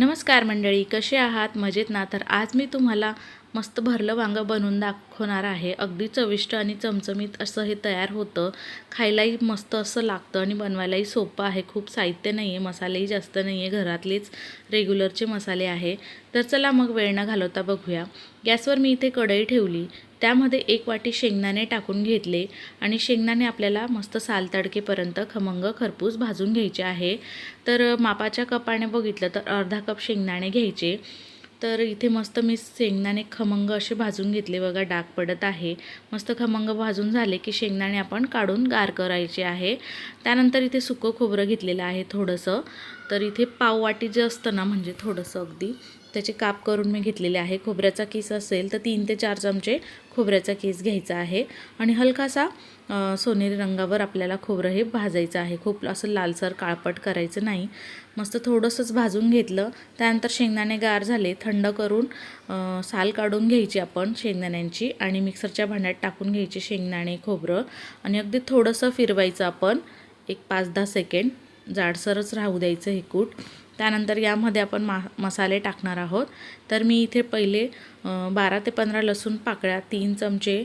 नमस्कार मंडळी कसे आहात? मजेत ना? तर आज मी तुम्हाला मस्त भरलं वांगं बनवून दाखवणार आहे. अगदी चविष्ट आणि चमचमीत असं हे तयार होतं. खायलाही मस्त असं लागतं आणि बनवायलाही सोपं आहे. खूप साहित्य नाही आहे मसालेही जास्त नाही आहे घरातलेच रेग्युलरचे मसाले आहे. तर चला मग वेळ न घालवता बघूया. गॅसवर मी इथे कढई ठेवली. त्यामध्ये एक वाटी शेंगदाणे टाकून घेतले आणि शेंगदाणे आपल्याला मस्त साल तडकेपर्यंत खमंग खरपूस भाजून घ्यायचे आहे. तर मापाच्या कपाने बघितलं तर अर्धा कप शेंगदाणे घ्यायचे. तर इथे मस्त मी शेंगदाणे खमंग असे भाजून घेतले बघा डाग पडत आहे. मस्त खमंग भाजून झाले की शेंगदाणे आपण काढून गार करायचे आहे. त्यानंतर इथे सुकं खोबरं घेतलेलं आहे थोडंसं. तर इथे पाव वाटी जे असतं ना म्हणजे थोडंसं अगदी त्याचे काप करून मी घेतलेले आहे. खोबऱ्याचा किस असेल तर तीन ते चार चमचे खोबऱ्याचा किस घ्यायचा आहे. आणि हलकासा सोनेरी रंगावर आपल्याला खोबरं हे भाजायचं आहे. खूप असं लालसर काळपट करायचं नाही. मस्त थोडंसंच भाजून घेतलं. त्यानंतर शेंगदाणे गार झाले. थंड करून साल काढून घ्यायची आपण शेंगदाण्यांची आणि मिक्सरच्या भांड्यात टाकून घ्यायचे शेंगदाणे खोबरं. आणि अगदी थोडंसं फिरवायचं आपण. एक पाच दहा सेकंड जाडसरच राहू द्यायचं हे कूट. त्यानंतर यामध्ये आपण मा मसाले टाकणार आहोत. तर मी इथे पहिले बारा ते पंधरा लसूण पाकळ्या तीन चमचे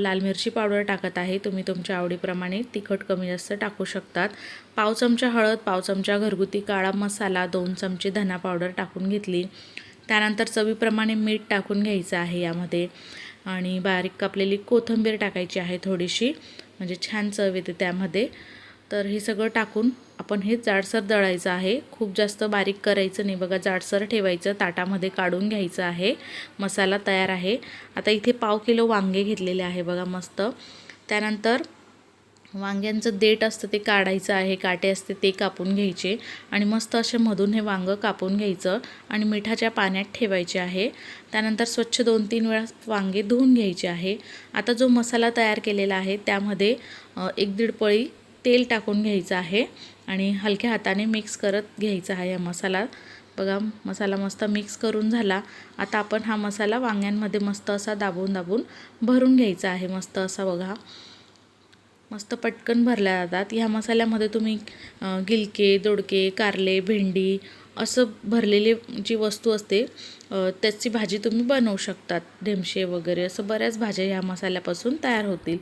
लाल मिरची पावडर टाकत आहे. तुम्ही तुमच्या आवडीप्रमाणे तिखट कमी जास्त टाकू शकतात. पाव चमचा हळद पाव चमचा घरगुती काळा मसाला दोन चमचे धना पावडर टाकून घेतली. त्यानंतर चवीप्रमाणे मीठ टाकून घ्यायचं आहे यामध्ये. आणि बारीक कापलेली कोथिंबीर टाकायची आहे थोडीशी म्हणजे छान चव येते त्यामध्ये. तर हे सगळं टाकून आपण हे जाडसर दळायचं आहे. खूप जास्त बारीक करायचं नाही बघा. जाडसर ठेवायचं ताटामध्ये काढून घ्यायचं आहे. मसाला तयार आहे. आता इथे पाव किलो वांगे घेतलेले आहे बघा मस्त. त्यानंतर वांग्यांचं देठ असतं ते काढायचं आहे. काटे असते ते कापून घ्यायचे. आणि मस्त असे मधून हे वांगं कापून घ्यायचं आणि मिठाच्या पाण्यात ठेवायचे आहे. त्यानंतर स्वच्छ दोन तीन वेळा वांगे धुवून घ्यायचे आहे. आता जो मसाला तयार केलेला आहे त्यामध्ये एक दीड पळी तेल टाकून घ्यायचं आहे. आणि हलक्या हाताने मिक्स करत घ्यायचा आहे हा मसाला. बघा मसाला मस्त मिक्स करून झाला. आता आपण हा मसाला वांग्यांमध्ये मस्त असा दाबून दाबून भरून घ्यायचा आहे. मस्त असा बघा. मस्त पटकन भरल्या जातात. ह्या मसाल्यामध्ये तुम्ही गिलके दोडके कारले भेंडी असं भरलेली जी वस्तू असते त्याची भाजी तुम्ही बनवू शकतात. ढेमशे वगैरे असं बऱ्याच भाज्या ह्या मसाल्यापासून तयार होतील.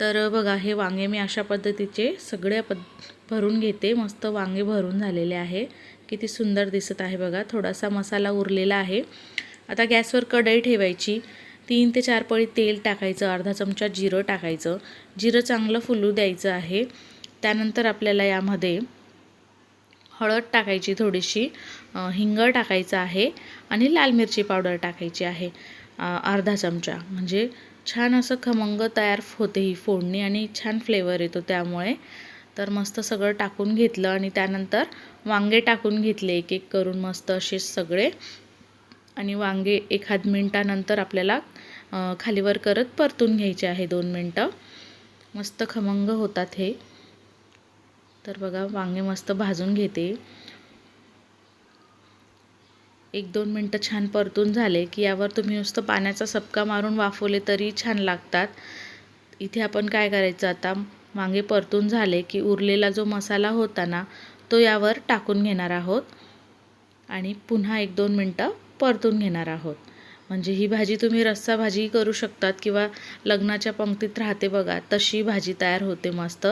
तर बघा हे वांगे मी अशा पद्धतीचे सगळे पद भरून घेते. मस्त वांगे भरून झालेले आहे. किती सुंदर दिसत आहे बघा. थोडासा मसाला उरलेला आहे. आता गॅसवर कढई ठेवायची. तीन ते चार पळी तेल टाकायचं. अर्धा चमचा जिरं टाकायचं. जिरं चांगलं फुलू द्यायचं आहे. त्यानंतर आपल्याला यामध्ये हळद टाकायची थोडीशी हिंग टाकायचं आहे आणि लाल मिरची पावडर टाकायची आहे अर्धा चमचा. म्हणजे छान असं खमंग तयार होते ही फोडणी आणि छान फ्लेवर येतो त्यामुळे. तर मस्त सगळं टाकून घेतलं आणि त्यानंतर वांगे टाकून घेतले एक एक करून मस्त असे सगळे. आणि वांगे एखाद मिनटानंतर आपल्याला खालीवर करत परतून घ्यायचे आहे दोन मिनटं. मस्त खमंग होतात हे. तर बघा वांगे मस्त भाजून घेते. एक दोन मिनटं छान परतून झाले की यावर तुम्ही नुसतं पाण्याचा सपका मारून वाफवले तरी छान लागतात. इथे आपण काय करायचं आता? वांगे परतून झाले की उरलेला जो मसाला होता ना तो यावर टाकून घेणार आहोत. आणि पुन्हा एक दोन मिनटं परतून घेणार आहोत. म्हणजे ही भाजी तुम्ही रस्सा भाजी करू शकतात किंवा लग्नाच्या पंक्तीत राहते बघा तशी भाजी तयार होते मस्त.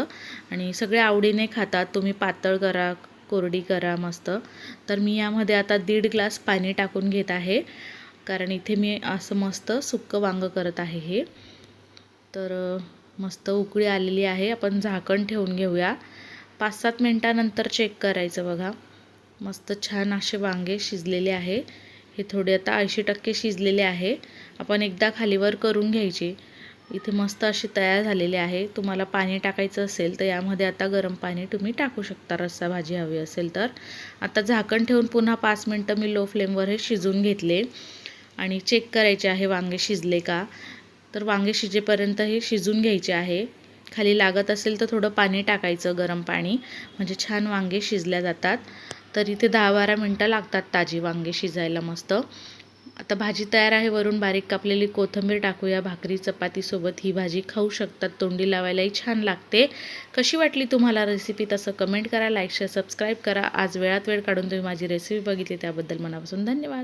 आणि सगळे आवडीने खातात तुम्ही पातळ करा कोरडी करा मस्त. तर मी यामध्ये आता दीड ग्लास पाणी टाकून घेत आहे. कारण इथे मी असं मस्त सुक्कं वांगं करत आहे हे. तर मस्त उकळी आलेली आहे. आपण झाकण ठेवून घेऊया. पाच सात मिनटानंतर चेक करायचं बघा. मस्त छान असे वांगे शिजलेले आहे. हे थोडे आता ऐंशी टक्के शिजलेले आहे. आपण एकदा खालीवर करून घ्यायचे. इथे मस्त अशी तयार झालेली आहे. तुम्हाला पाणी टाकायचं असेल तर यामध्ये आता गरम पाणी तुम्ही टाकू शकता. रस्सा भाजी हवी असेल तर. आता झाकण ठेवून पुन्हा पाच मिनटं मी लो फ्लेमवर हे शिजून घेतले. आणि चेक करायचे आहे वांगे शिजले का? तर वांगे शिजेपर्यंत हे शिजून घ्यायचे आहे. खाली लागत असेल तर थोडं पाणी टाकायचं गरम पाणी. म्हणजे छान वांगे शिजल्या जातात. तर इथे दहा बारा मिनटं लागतात ताजी वांगे शिजायला मस्त. आता भाजी तयार आहे वरून बारीक कापलेली कोथिंबीर टाकूया. भाकरी चपातीसोबत ही भाजी खाऊ शकतात. तोंडी लावायलाही छान लागते. कशी वाटली तुम्हाला रेसिपी तसं कमेंट करा लाईक शेअर सबस्क्राईब करा. आज वेळात वेळ काढून तुम्ही माझी रेसिपी बघितली त्याबद्दल मनापासून धन्यवाद.